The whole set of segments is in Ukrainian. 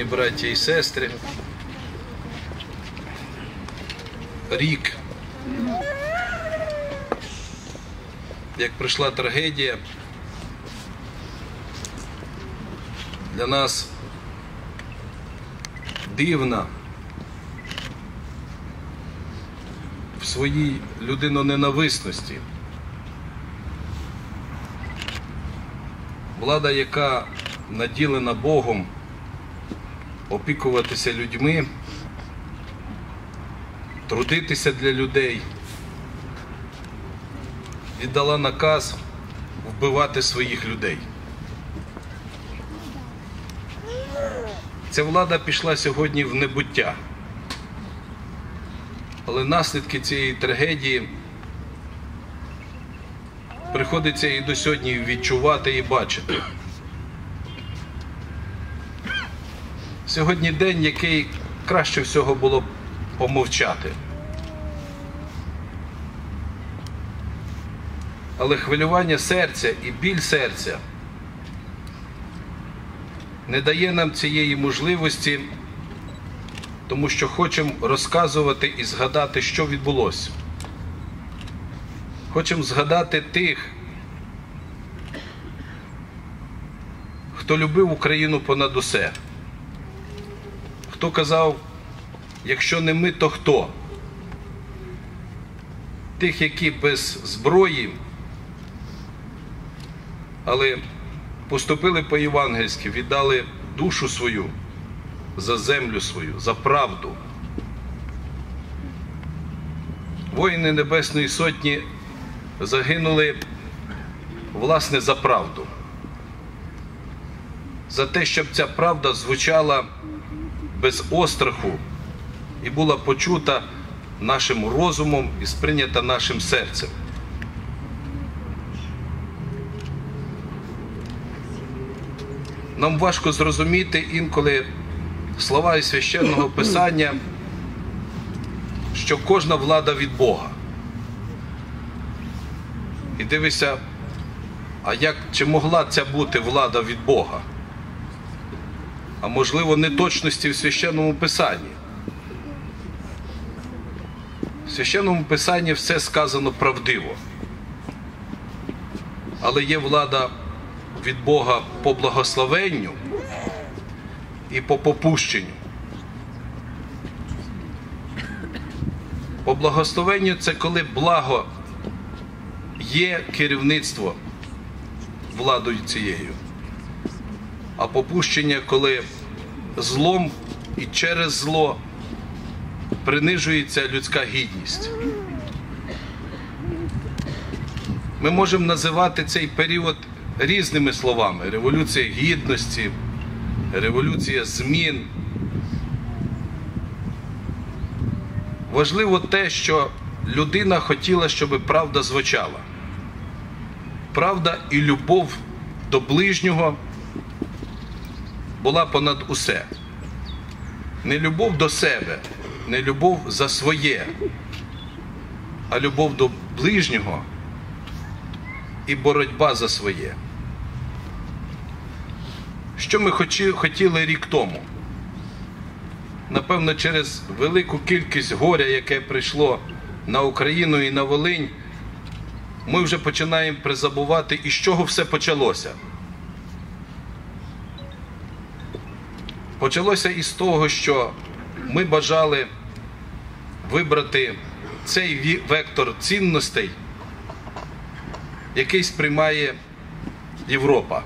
Шановні браття і сестри, рік, як прийшла трагедія, для нас дивна. В своїй людиноненависності. Влада, яка наділена Богом опікуватися людьми, трудитися для людей, віддала наказ вбивати своїх людей. Ця влада пішла сьогодні в небуття. Але наслідки цієї трагедії приходиться і до сьогодні відчувати і бачити. Сьогодні день, який краще всього було б помовчати. Але хвилювання серця і біль серця не дає нам цієї можливості, тому що хочемо розказувати і згадати, що відбулося. Хочемо згадати тих, хто любив Україну понад усе. Хто казав, якщо не ми, то хто? Тих, які без зброї, але поступили по-євангельськи, віддали душу свою за землю свою, за правду. Воїни Небесної Сотні загинули власне за правду. За те, щоб ця правда звучала без остраху і була почута нашим розумом і сприйнята нашим серцем. Нам важко зрозуміти інколи слова із священного писання, що кожна влада від Бога. І дивися, а як чи могла ця бути влада від Бога? А можливо, неточності в священному писанні. В священному писанні все сказано правдиво. Але є влада від Бога по благословенню і по попущенню. По благословенню це коли благо є керівництво владою цією, а попущення, коли злом і через зло принижується людська гідність. Ми можемо називати цей період різними словами: революція гідності, революція змін. Важливо те, що людина хотіла, щоб правда звучала. Правда і любов до ближнього була понад усе. Не любов до себе, не любов за своє, а любов до ближнього і боротьба за своє. Що ми хотіли рік тому? Напевно, через велику кількість горя, яке прийшло на Україну і на Волинь, ми вже починаємо призабувати, із чого все почалося. Почалося із того, що ми бажали вибрати цей вектор цінностей, який сприймає Європа.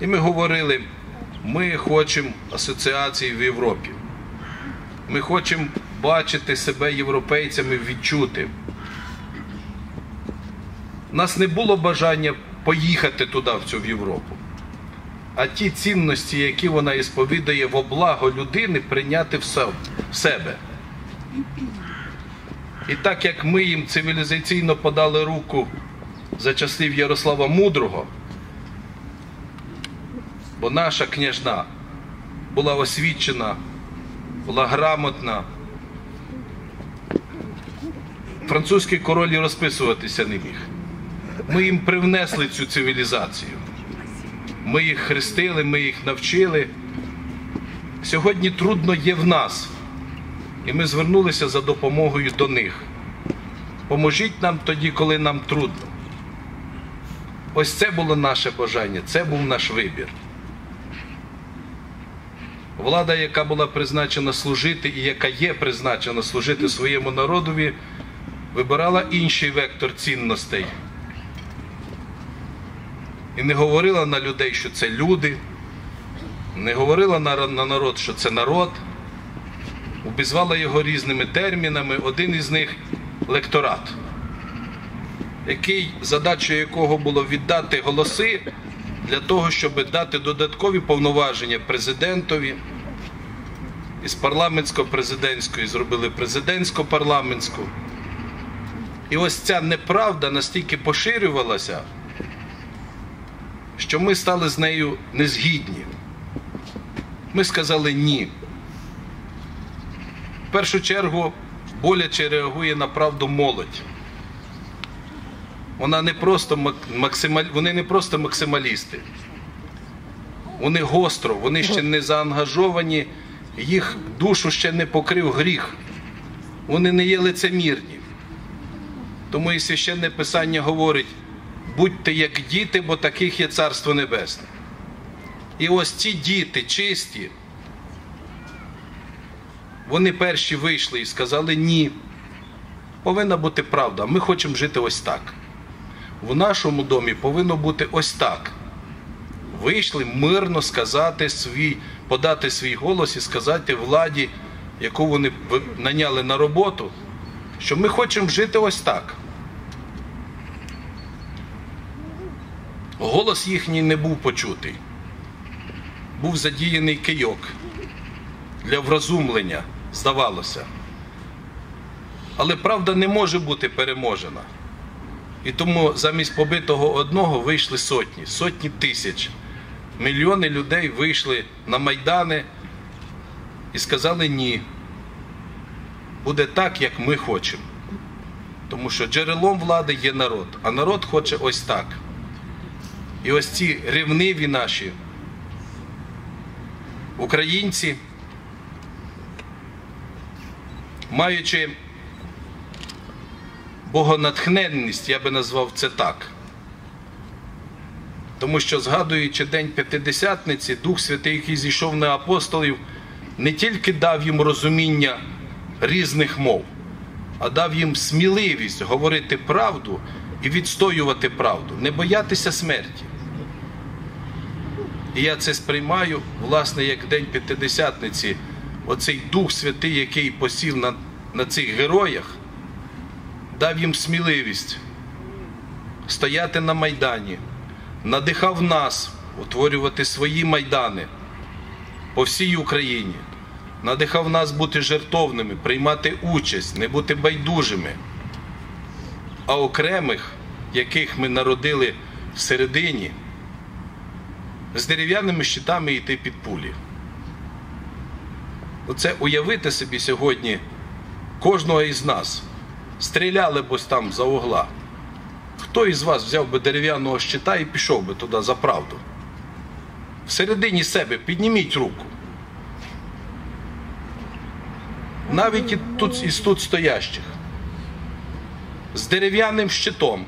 І ми говорили, ми хочемо асоціації в Європі. Ми хочемо бачити себе європейцями, відчути. У нас не було бажання поїхати туди, в цю Європу. А ті цінності, які вона ісповідає во благо людини, прийняти в себе. І так як ми їм цивілізаційно подали руку за часів Ярослава Мудрого, бо наша княжна була освічена, була грамотна. Французький король розписуватися не міг. Ми їм привнесли цю цивілізацію. Ми їх хрестили, ми їх навчили, Сьогодні трудно є в нас, і ми звернулися за допомогою до них. Поможіть нам тоді, коли нам трудно. Ось це було наше бажання, це був наш вибір. Влада, яка була призначена служити і яка є призначена служити своєму народові, вибирала інший вектор цінностей. І не говорила на людей, що це люди, не говорила на на народ, що це народ, обізвала його різними термінами. Один із них лекторат, який, задачою якого було віддати голоси для того, щоб дати додаткові повноваження президентові. Із парламентсько-президентської зробили президентсько-парламентську. І ось ця неправда настільки поширювалася, що ми стали з нею незгідні. Ми сказали ні. В першу чергу боляче реагує на правду молодь. Не просто максималь... Вони не просто максималісти. Вони гостро, вони ще не заангажовані, їх душу ще не покрив гріх. Вони не є лицемірні. Тому і священне писання говорить: будьте як діти, бо таких є Царство Небесне. І ось ці діти чисті, вони перші вийшли і сказали ні. Повинна бути правда. Ми хочемо жити ось так. В нашому домі повинно бути ось так. Вийшли мирно сказати свій, подати свій голос і сказати владі, яку вони наняли на роботу, що ми хочемо жити ось так. Голос їхній не був почутий. Був задіяний кийок для вразумлення, здавалося. Але правда не може бути переможена. І тому замість побитого одного вийшли сотні, сотні тисяч. Мільйони людей вийшли на майдани і сказали ні. Буде так, як ми хочемо. Тому що джерелом влади є народ, а народ хоче ось так. І ось ці рівниві наші українці, маючи богонатхненність, я би назвав це так. Тому що, згадуючи День П'ятидесятниці, Дух Святий, який зійшов на апостолів, не тільки дав їм розуміння різних мов, а дав їм сміливість говорити правду і відстоювати правду, не боятися смерті. І я це сприймаю, власне, як День П'ятидесятниці, оцей Дух Святий, який посів на, на цих героях, дав їм сміливість стояти на Майдані, надихав нас утворювати свої майдани по всій Україні, надихав нас бути жертовними, приймати участь, не бути байдужими, а окремих, яких ми народили всередині, з дерев'яними щитами йти під пулі. Оце уявити собі сьогодні кожного із нас стріляли б ось там за угла. Хто із вас взяв би дерев'яного щита і пішов би туди за правду? Всередині себе підніміть руку. Навіть і тут, із тут стоящих. З дерев'яним щитом.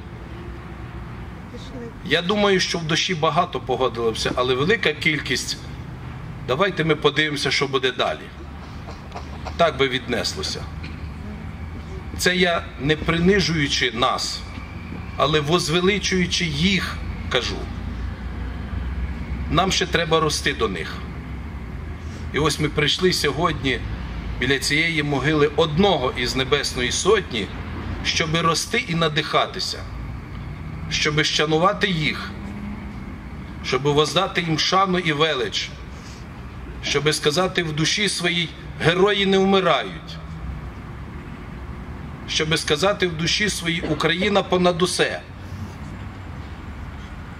Я думаю, що в душі багато погодилося, але велика кількість. Давайте ми подивимося, що буде далі. Так би віднеслося. Це я не принижуючи нас, але возвеличуючи їх, кажу. Нам ще треба рости до них. І ось ми прийшли сьогодні біля цієї могили одного із Небесної Сотні, щоб рости і надихатися, щоб щанувати їх, щоб воздати їм шану і велич, щоб сказати в душі своїй герої не вмирають щоб сказати в душі своїй Україна понад усе.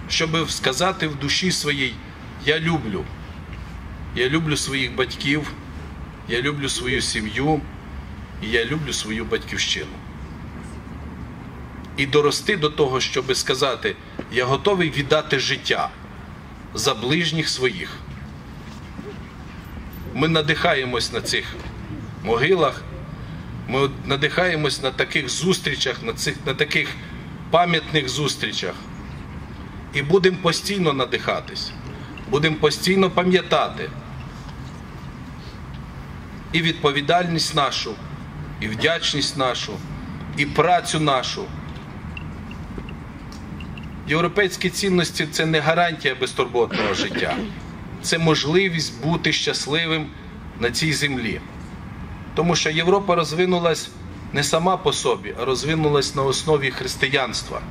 Щоб сказати в душі своїй Я люблю. Я люблю своїх батьків, я люблю свою сім'ю і я люблю свою батьківщину. І дорости до того, щоб сказати, я готовий віддати життя за ближніх своїх. Ми надихаємось на цих могилах, ми надихаємось на таких зустрічах, на, цих, на таких пам'ятних зустрічах. І будемо постійно надихатись, будемо постійно пам'ятати і відповідальність нашу, і вдячність нашу, і працю нашу. Європейські цінності це не гарантія безтурботного життя, це можливість бути щасливим на цій землі. Тому що Європа розвинулась не сама по собі, а розвинулась на основі християнства,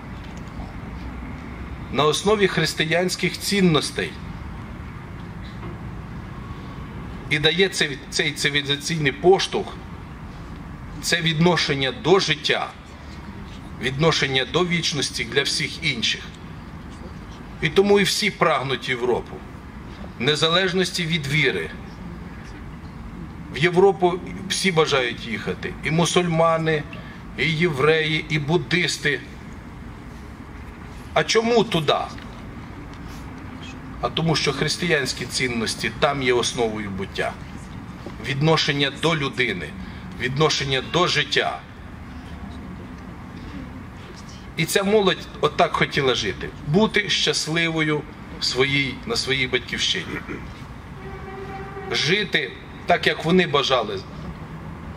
на основі християнських цінностей. І дає цей, цивілізаційний поштовх, це відношення до життя, відношення до вічності для всіх інших. І тому і всі прагнуть Європу, в незалежності від віри. В Європу всі бажають їхати. І мусульмани, і євреї, і буддисти. А чому туди? А тому, що християнські цінності там є основою буття. Відношення до людини, відношення до життя. І ця молодь отак хотіла жити. Бути щасливою в своїй, на своїй батьківщині. Жити так, як вони бажали,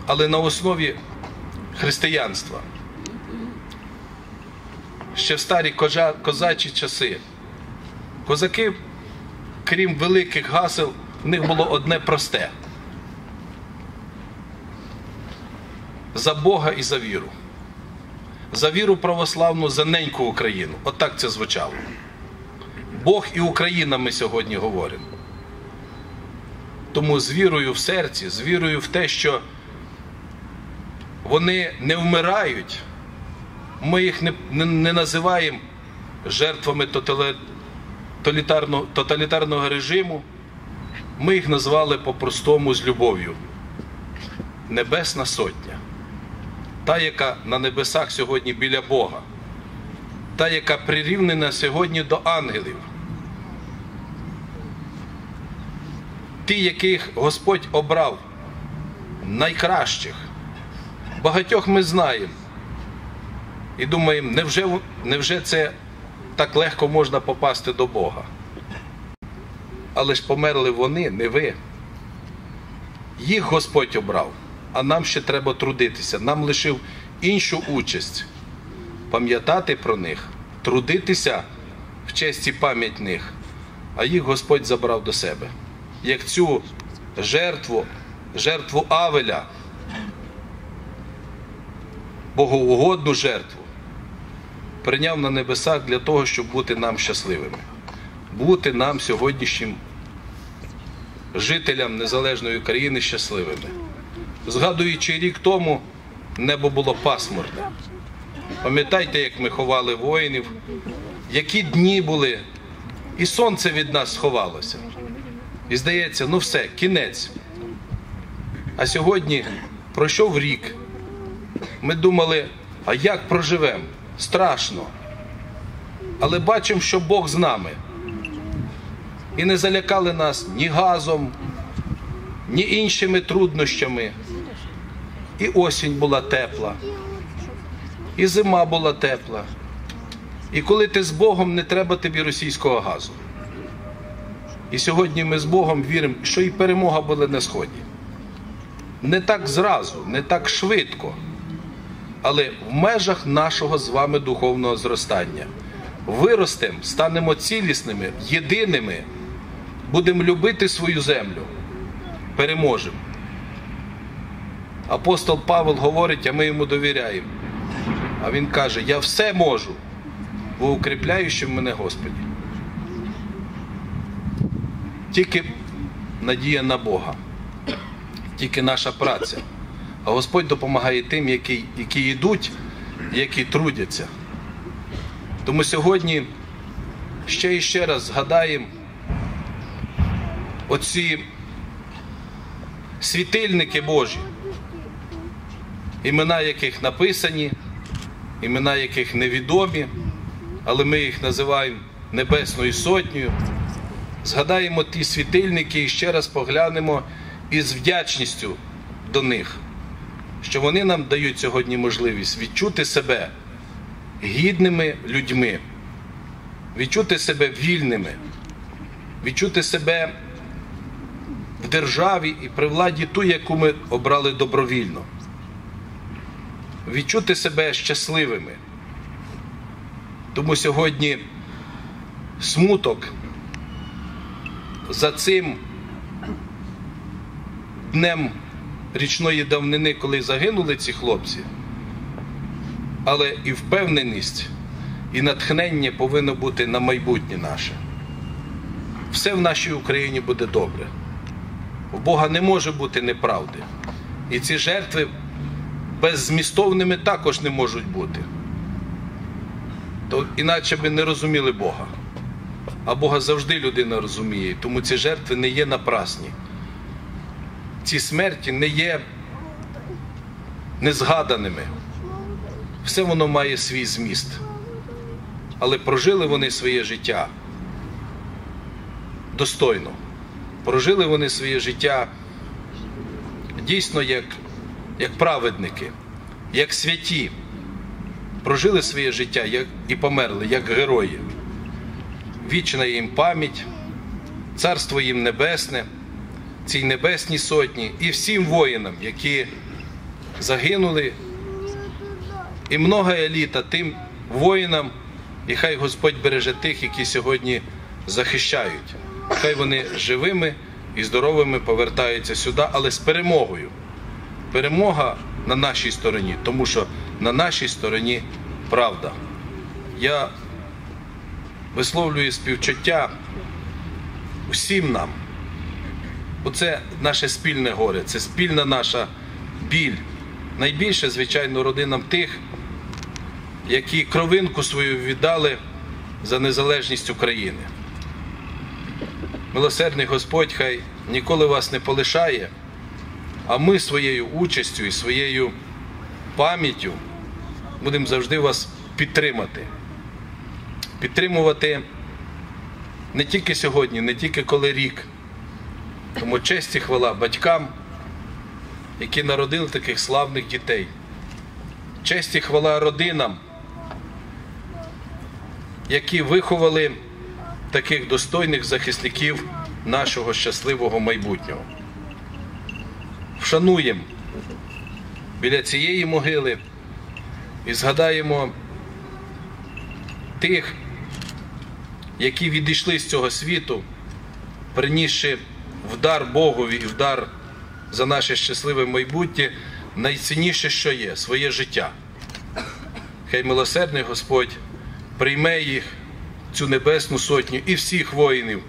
але на основі християнства. Ще в старі кожа, козачі часи. Козаки, крім великих гасел, в них було одне просте. За Бога і за віру. За віру православну, за неньку Україну. Отак це звучало. Бог і Україна ми сьогодні говоримо. Тому з вірою в серці, з вірою в те, що вони не вмирають, ми їх не, не, не називаємо жертвами тоталітарного, тоталітарного режиму, ми їх назвали по-простому з любов'ю. Небесна Сотня. Та, яка на небесах сьогодні біля Бога, та, яка прирівнена сьогодні до ангелів. ті, яких Господь обрав, найкращих. Багатьох ми знаємо. І думаємо, невже, невже це так легко можна попасти до Бога? Але ж померли вони, не ви. Їх Господь обрав, а нам ще треба трудитися. Нам лишив іншу участь пам'ятати про них, трудитися в честі пам'ять них, а їх Господь забрав до себе як цю жертву, жертву Авеля, богоугодну жертву, прийняв на небесах для того, щоб бути нам щасливими, бути нам сьогоднішнім жителям незалежної країни щасливими. Згадуючи рік тому, небо було пасмурне. Пам'ятайте, як ми ховали воїнів, які дні були, і сонце від нас сховалося. І здається, ну все, кінець. А сьогодні пройшов рік. Ми думали, а як проживемо? Страшно. Але бачимо, що Бог з нами. І не залякали нас ні газом, ні іншими труднощами. І осінь була тепла, і зима була тепла. І коли ти з Богом, не треба тобі російського газу. І сьогодні ми з Богом віримо, що і перемога буде на сході. Не так зразу, не так швидко, але в межах нашого з вами духовного зростання. Виростемо, станемо цілісними, єдиними, будемо любити свою землю, переможемо. Апостол Павел говорить, а ми йому довіряємо. А він каже: Я все можу, бо укріпляючи мене Господі. Тільки надія на Бога, тільки наша праця. А Господь допомагає тим, які які йдуть, які трудяться. Тому сьогодні ще і ще раз згадаємо оці світильники Божі, імена яких написані, імена яких невідомі, але ми їх називаємо Небесною Сотнею. Згадаємо ті світильники і ще раз поглянемо, і з вдячністю до них, що вони нам дають сьогодні можливість відчути себе гідними людьми, відчути себе вільними, відчути себе в державі і при владі ту, яку ми обрали добровільно, відчути себе щасливими. Тому сьогодні смуток за цим днем річної давнини, коли загинули ці хлопці, але і впевненість, і натхнення повинно бути на майбутнє наше. Все в нашій Україні буде добре. У Бога не може бути неправди. І ці жертви беззмістовними також не можуть бути. То іначе би не розуміли Бога. А Бога завжди людина розуміє, тому ці жертви не є напрасні. Ці смерті не є незгаданими. Все воно має свій зміст. Але прожили вони своє життя достойно. Прожили вони своє життя дійсно як, як праведники, як святі. Прожили своє життя як, і померли, як герої. Вічна їм пам'ять, царство їм небесне, цій небесній сотні і всім воїнам, які загинули, і много еліта тим воїнам, і хай Господь береже тих, які сьогодні захищають. Хай вони живими і здоровими повертаються сюди, але з перемогою. Перемога на нашій стороні, тому що на нашій стороні правда. Я висловлюю співчуття усім нам. Бо це наше спільне горе, це спільна наша біль. Найбільше, звичайно, родинам тих, які кровинку свою віддали за незалежність України. Милосердний Господь хай ніколи вас не полишає, а ми своєю участю і своєю пам'яттю будемо завжди вас підтримати. Підтримувати не тільки сьогодні, не тільки коли рік. Тому честь і хвала батькам, які народили таких славних дітей. Честь і хвала родинам, які виховали таких достойних захисників нашого щасливого майбутнього. Вшануємо біля цієї могили і згадаємо тих, які відійшли з цього світу, принісши вдар Богові і вдар за наше щасливе майбутнє, найцінніше, що є, своє життя. Хай милосердний Господь прийме їх, цю небесну сотню і всіх воїнів,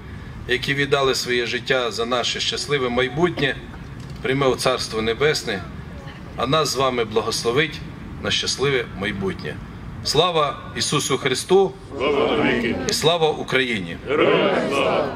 які віддали своє життя за наше щасливе майбутнє, прийме у Царство Небесне, а нас з вами благословить на щасливе майбутнє. Слава Ісусу Христу! Слава! І слава Україні! Героям слава!